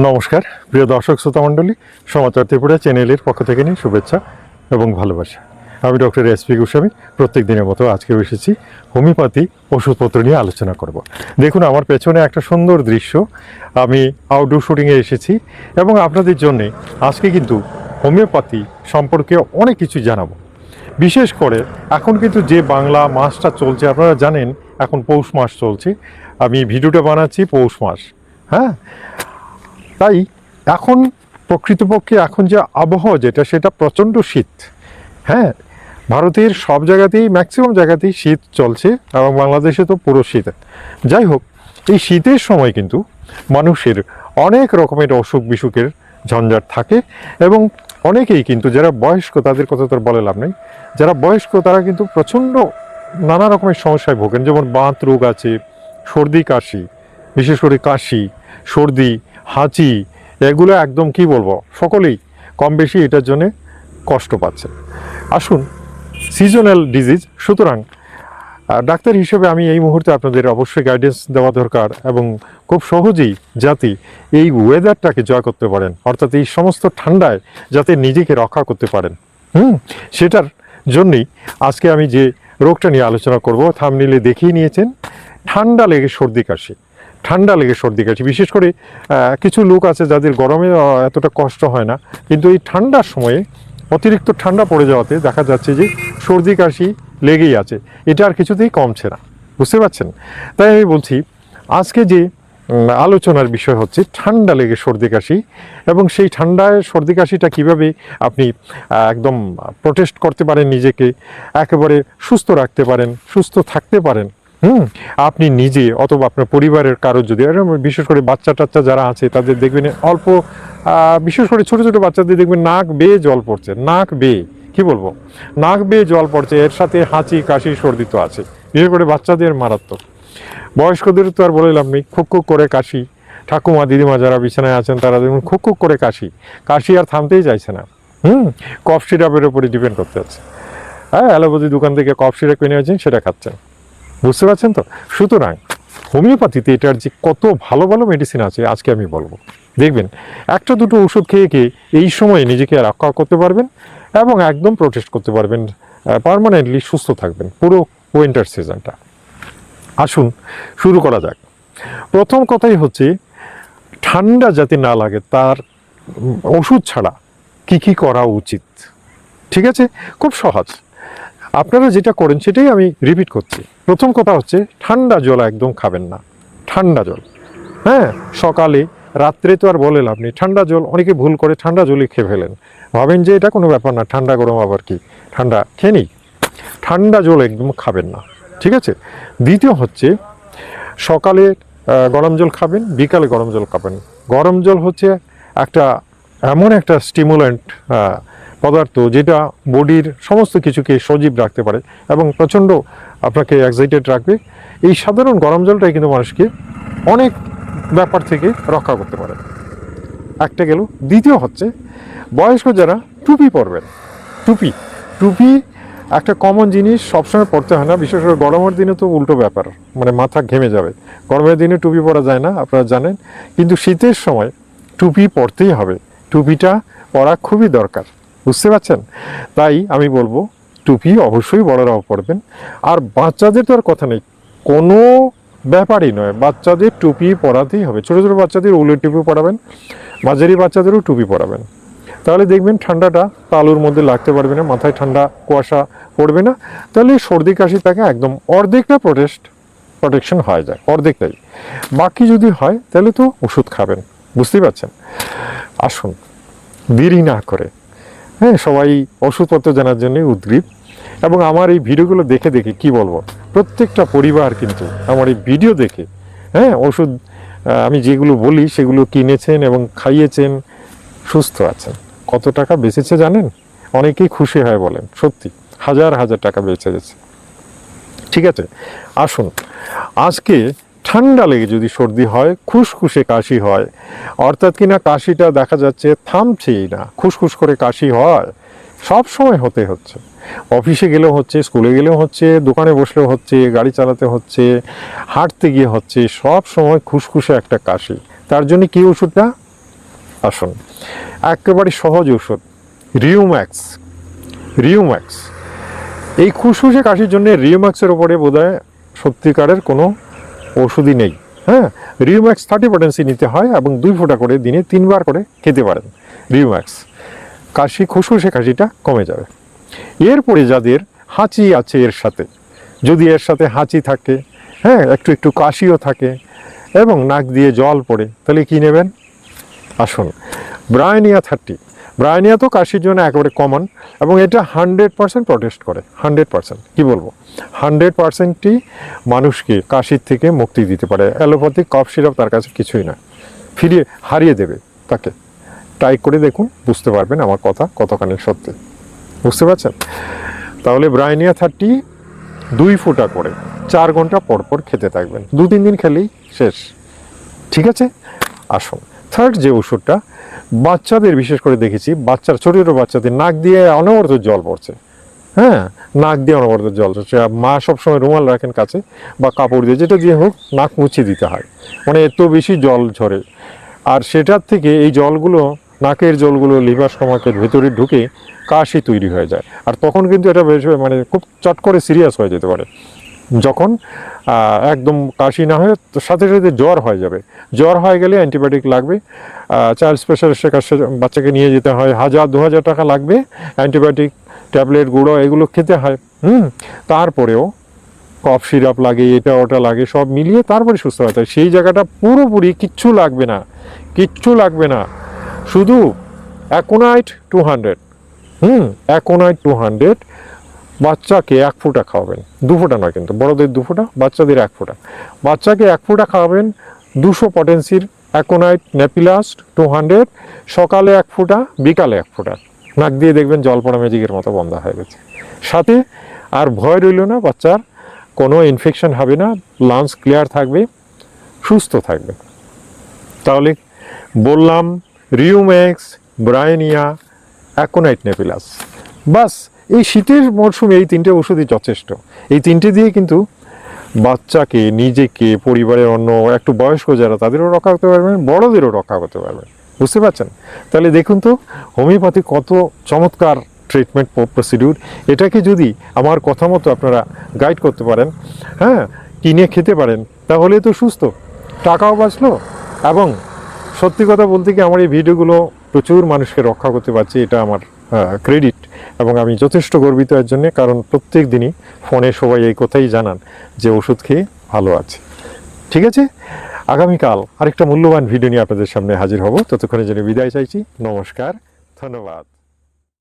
নমস্কার, প্রিয় দর্শক শ্রোতা মণ্ডলী, সমাচার ত্রিপুরা চ্যানেলের পক্ষ থেকে নিয়ে শুভেচ্ছা এবং ভালোবাসা। আমি ডক্টর এস পি গোস্বামী, প্রত্যেক দিনের মতো আজকেও এসেছি, হোমিওপ্যাথি ওষুধপত্র নিয়ে আলোচনা করব। দেখুন, আমার পেছনে একটা সুন্দর দৃশ্য, আমি আউটডোর শুটিংয়ে এসেছি এবং আপনাদের জন্যে আজকে কিন্তু হোমিওপ্যাথি সম্পর্কে অনেক কিছু জানাব। বিশেষ করে, এখন কিন্তু যে বাংলা মাসটা চলছে, আপনারা জানেন, এখন পৌষ মাস চলছে, আমি ভিডিওটা বানাচ্ছি পৌষ মাস হ্যাঁ? তাই এখন প্রকৃতপক্ষে এখন যে আবহাওয়া যেটা, সেটা প্রচণ্ড শীত। হ্যাঁ ভারতের সব জায়গাতেই ম্যাক্সিমাম জায়গাতেই শীত চলছে এবং বাংলাদেশে তো পুরো শীত। যাই হোক, এই শীতের সময় কিন্তু মানুষের অনেক রকমের অসুখ বিসুখের ঝঞ্ঝাট থাকে এবং অনেকেই কিন্তু, যারা বয়স্ক, তাদের কথা তো বলে লাভ নেই, যারা বয়স্ক, তারা কিন্তু প্রচণ্ড নানা রকমের সমস্যায় ভোগেন। যেমন বাত রোগ আছে, সর্দি কাশি, বিশেষ করে কাশি, সর্দি হাঁচি, এগুলো একদম কি বলব? সকলেই কম বেশি এটার জন্যে কষ্ট পাচ্ছে। আসুন সিজনাল ডিজিজ সুতরাং ডাক্তার হিসেবে আমি এই মুহূর্তে আপনাদের অবশ্যই গাইডেন্স দেওয়া দরকার এবং খুব সহজেই যাতে এই ওয়েদারটাকে জয় করতে পারেন, অর্থাৎ এই সমস্ত ঠান্ডায় যাতে নিজেকে রক্ষা করতে পারেন। হুম? সেটার জন্যই আজকে আমি যে রোগটা নিয়ে আলোচনা করব থামনিলে দেখিয়ে নিয়েছেন, ঠান্ডা লেগে সর্দি কাশি। ঠান্ডা লেগে সর্দি কাশি। বিশেষ করে কিছু লোক আছে যাদের গরমে এতটা কষ্ট হয় না। কিন্তু এই ঠান্ডার সময়ে অতিরিক্ত ঠান্ডা পড়ে যাওয়াতে দেখা যাচ্ছে যে সর্দি কাশি লেগেই আছে। এটা আর কিছুতেই কমছে না। বুঝতে পারছেন? তাই আমি বলছি, আজকে যে আলোচনার বিষয় হচ্ছে ঠান্ডা লেগে সর্দি কাশি এবং সেই ঠান্ডায় সর্দি কাশিটা কীভাবে আপনি একদম প্রোটেস্ট করতে পারেন নিজেকে, একেবারে সুস্থ রাখতে পারেন, সুস্থ থাকতে পারেন হুম, আপনি নিজে অথবা আপনার পরিবারের কারও যদি বিশেষ করে বাচ্চা টাচ্চা যারা আছে, তাদের দেখবেন অল্প বিশেষ করে ছোট ছোট বাচ্চাদের দেখবেন নাক বেয়ে জল পড়ছে, নাক বেয়ে, কি বলব? নাক বেয়ে জল পড়ছে, এর সাথে হাঁচি, কাশি, সর্দি তো আছে, বিশেষ করে বাচ্চাদের মারাত্মক। বয়স্কদের তো আর বলে লাভ নেই, খুক খুক করে কাশি। ঠাকুমা, দিদিমা যারা বিছানায় আছেন, তারা দেখুন খুক খুক করে কাশি। কাশি আর থামতেই চাইছে না, হুম? কফ সিরাপের উপরে ডিপেন্ড করতে হচ্ছে। হ্যাঁ অ্যালোপ্যাথি দোকান থেকে কফ সিরাপ কিনে আছেন সেটা খাচ্ছেন। বুঝতে পারছেন তো? সুতরাং হোমিওপ্যাথিতে এটার যে কত ভালো ভালো মেডিসিন আছে, আজকে আমি বলব। দেখবেন, একটা দুটো ওষুধ খেয়ে খেয়ে এই সময়ে নিজেকে রক্ষা করতে পারবেন এবং একদম প্রোটেস্ট করতে পারবেন পারমানেন্টলি সুস্থ থাকবেন, পুরো উইন্টার সিজনটা আসুন, শুরু করা যাক। প্রথম কথাই হচ্ছে, ঠান্ডা যাতে না লাগে, তার ওষুধ ছাড়া কি কি করা উচিত? ঠিক আছে? খুব সহজ। আপনারা যেটা করেন সেটাই আমি রিপিট করছি। প্রথম কথা হচ্ছে, ঠান্ডা জল একদম খাবেন না। ঠান্ডা জল। হ্যাঁ সকালে, রাত্রে তো আর বলে লাভ নেই। ঠান্ডা জল, অনেকে ভুল করে ঠান্ডা জলই খেয়ে ফেলেন। ভাবেন যে এটা কোনো ব্যাপার না, ঠান্ডা গরম আবার কি? ঠান্ডা খেয়ে নিই। ঠান্ডা জল একদম খাবেন না। ঠিক আছে? দ্বিতীয় হচ্ছে, সকালে গরম জল খাবেন, বিকালে গরম জল খাবেন। গরম জল হচ্ছে একটা এমন একটা স্টিমুল্যান্ট পদার্থ যেটা বডির সমস্ত কিছুকে সজীব রাখতে পারে এবং প্রচণ্ড আপনাকে এক্সাইটেড রাখবে। এই সাধারণ গরম জলটাই কিন্তু মানুষকে অনেক ব্যাপার থেকে রক্ষা করতে পারে। একটা গেল। দ্বিতীয় হচ্ছে, বয়স্ক যারা টুপি পরবেন, টুপি টুপি একটা কমন জিনিস সবসময় পড়তে হয় না, বিশেষ করে গরমের দিনে তো উল্টো ব্যাপার মানে মাথা ঘেমে যাবে। গরমের দিনে টুপি পরা যায় না, আপনারা জানেন। কিন্তু শীতের সময় টুপি পরতেই হবে। টুপিটা পরা খুবই দরকার। বুঝতে পারছেন? তাই আমি বলব, টুপি অবশ্যই বড়রাও পরবেন। আর বাচ্চাদের তো আর কথা নেই। কোনো ব্যাপারই নয়। বাচ্চাদের টুপি পরাতেই হবে। ছোটো ছোটো বাচ্চাদের উলের টুপি পরাবেন, মাঝারি বাচ্চাদেরও টুপি পরাবেন। তাহলে দেখবেন ঠান্ডাটা তালুর মধ্যে লাগতে পারবে না, মাথায় ঠান্ডা কুয়াশা পড়বে না। তাহলে সর্দি কাশি থাকে একদম অর্ধেকটা প্রোটেস্ট প্রোটেকশন হয়ে যায়। অর্ধেকটাই। বাকি যদি হয়, তাহলে তো ওষুধ খাবেন। বুঝতেই পারছেন? আসুন, দেরি না করে। হ্যাঁ সবাই ওষুধপত্র জানার জন্য উদ্গ্রীব। এবং আমার এই ভিডিওগুলো দেখে দেখে কি বলব? প্রত্যেকটা পরিবার কিন্তু আমার এই ভিডিও দেখে হ্যাঁ ওষুধ আমি যেগুলো বলি সেগুলো কিনেছেন এবং খাইয়েছেন, সুস্থ আছেন। কত টাকা বেঁচেছে জানেন? অনেকেই খুশি হয় বলেন, সত্যি, হাজার হাজার টাকা বেঁচে গেছে। ঠিক আছে, আসুন। আজকে ঠান্ডা লেগে যদি সর্দি হয়, খুসখুসে কাশি হয়। অর্থাৎ কিনা কাশিটা দেখা যাচ্ছে থামছেই না, খুসখুস করে কাশি হয়। সব সময় হতে হচ্ছে। অফিসে গেলেও হচ্ছে, স্কুলে গেলেও হচ্ছে, দোকানে বসলেও হচ্ছে, গাড়ি চালাতে হচ্ছে, হাঁটতে গিয়ে হচ্ছে, সব সময় খুসখুসে একটা কাশি। তার জন্য কী ওষুধটা? আসুন। একেবারে সহজ ওষুধ রিউম্যাক্স রিউম্যাক্স এই খুশখুশে কাশির জন্য রিউম্যাক্সের ওপরে বোধহয় সত্যিকারের কোনো ওষুধই নেই। হ্যাঁ? রিউম্যাক্স থার্টি পটেন্সি নিতে হয় এবং দুই ফোঁটা করে দিনে তিনবার করে খেতে পারেন রিউম্যাক্স কাশি, খুশখুশে কাশিটা কমে যাবে। এরপরে যাদের হাঁচি আছে এর সাথে, যদি এর সাথে হাঁচি থাকে হ্যাঁ একটু একটু কাশিও থাকে এবং নাক দিয়ে জল পড়ে, তাহলে কী নেবেন? আসুন। ব্রায়নিয়া থার্টি ব্রায়নিয়া তো কাশির জন্য একেবারে কমন এবং এটা হান্ড্রেড পার্সেন্ট প্রটেস্ট করে হান্ড্রেড পার্সেন্ট কী বলব? হান্ড্রেড পার্সেন্টই মানুষকে কাশির থেকে মুক্তি দিতে পারে। অ্যালোপ্যাথিক কফ সিরাপ তার কাছে কিছুই না। ফিরিয়ে, হারিয়ে দেবে তাকে। ট্রাই করে দেখুন, বুঝতে পারবেন আমার কথা কতখানি সত্যি। বুঝতে পারছেন? তাহলে ব্রায়নিয়া থার্টি দুই ফুটা করে, চার ঘণ্টা পর পর খেতে থাকবেন। দু তিন দিন খেলেই শেষ। ঠিক আছে? আসুন। থার্ড যে ওষুধটা, বাচ্চাদের বিশেষ করে দেখেছি, বাচ্চার, ছোটো ছোটো বাচ্চাদের নাক দিয়ে অনবরত জল পড়ছে। হ্যাঁ নাক দিয়ে অনবরত জল পড়ছে। মা সবসময় রুমাল রাখেন কাছে বা কাপড় দিয়ে, যেটা দিয়ে হোক, নাক মুছিয়ে দিতে হয়। মানে এত বেশি জল ঝরে। আর সেটার থেকে এই জলগুলো, নাকের জলগুলো, লিভার স্টমাকের ভেতরে ঢুকে কাশি তৈরি হয়ে যায়। আর তখন কিন্তু এটা বেশ মানে খুব চট করে সিরিয়াস হয়ে যেতে পারে। যখন একদম কাশি না হয়ে সাথে সাথে জ্বর হয়ে যাবে। জ্বর হয়ে গেলে অ্যান্টিবায়োটিক লাগবে। চাইল্ড স্পেশালিস্টের কাছে বাচ্চাকে নিয়ে যেতে হয়। হাজার দু হাজার টাকা লাগবে অ্যান্টিবায়োটিক, ট্যাবলেট, গুঁড়ো এগুলো খেতে হয়। হুম, তারপরেও কফ সিরাপ লাগে, এটা ওটা লাগে, সব মিলিয়ে তারপরে সুস্থ হতে হয় সেই জায়গাটা পুরোপুরি কিচ্ছু লাগবে না। কিচ্ছু লাগবে না। শুধু aconite two hundred hmm aconite two hundred বাচ্চাকে এক ফোঁটা খাওয়াবেন। দু ফোঁটা নয় কিন্তু, বড়দের দু ফোঁটা, বাচ্চাদের এক ফোঁটা। বাচ্চাকে এক ফোঁটা খাওয়াবেন দুশো পটেন্সির অ্যাকোনাইট নেপিলাস্ট টু হান্ড্রেড, সকালে এক ফোঁটা, বিকালে এক ফোঁটা। নাক দিয়ে দেখবেন জল পড়া ম্যাজিকের মতো বন্ধ হয়ে গেছে। সাথে আর ভয় রইল না বাচ্চার, কোনো ইনফেকশন হবে না লাংস ক্লিয়ার থাকবে, সুস্থ থাকবে। তাহলে বললাম রিউম্যাক্স ব্রায়নিয়া অ্যাকোনাইট নেপিলাস। বাস এই শীতের মরশুমে এই তিনটে ওষুধই যথেষ্ট। এই তিনটে দিয়ে কিন্তু বাচ্চাকে, নিজেকে, পরিবারের অন্য একটু বয়স্ক যারা, তাদেরও রক্ষা করতে পারবেন, বড়দেরও রক্ষা করতে পারবেন। বুঝতে পারছেন? তাহলে দেখুন তো, হোমিওপ্যাথি কত চমৎকার ট্রিটমেন্ট প্রসিডিউর এটাকে যদি আমার কথা মতো আপনারা গাইড করতে পারেন হ্যাঁ কিনে খেতে পারেন, তাহলে তো সুস্থ। টাকাও বাঁচলো এবং সত্যি কথা বলতে কি আমার এই ভিডিওগুলো প্রচুর মানুষকে রক্ষা করতে পারছি, এটা আমার ক্রেডিট এবং আমি যথেষ্ট গর্বিত এর জন্যে, কারণ প্রত্যেক দিনই ফোনে সবাই এই কথাই জানান যে ওষুধ খেয়ে ভালো আছে। ঠিক আছে? আগামীকাল আরেকটা মূল্যবান ভিডিও নিয়ে আপনাদের সামনে হাজির হব। ততক্ষণে জন্য বিদায় চাইছি। নমস্কার, ধন্যবাদ।